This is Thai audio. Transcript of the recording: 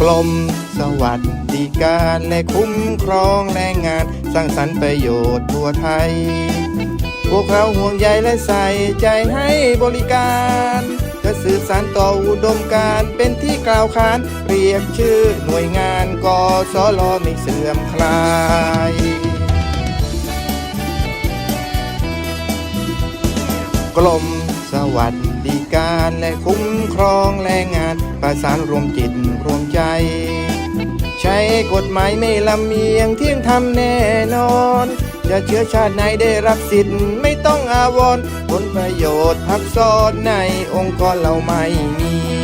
กรมสวัสดิการและคุ้มครองแรงงาน สร้างสรรค์ประโยชน์ทั่วไทย พวกเราห่วงใยและใส่ใจให้บริการจะสื่อสารต่ออุดมการเป็นที่กล่าวขาน เรียกชื่อหน่วยงานกสลไม่เสื่อมคลายกรมสวัสดิการและคุ้มครองแรงงาน ประสานรวมจิตรวมใจ ใช้กฎหมายไม่ลำเอียงเที่ยงธรรมแน่นอน จะเชื้อชาติไหนได้รับสิทธิ์ไม่ต้องอาวรณ์ผลประโยชน์ทับซ้อนในองค์กรเราไม่มี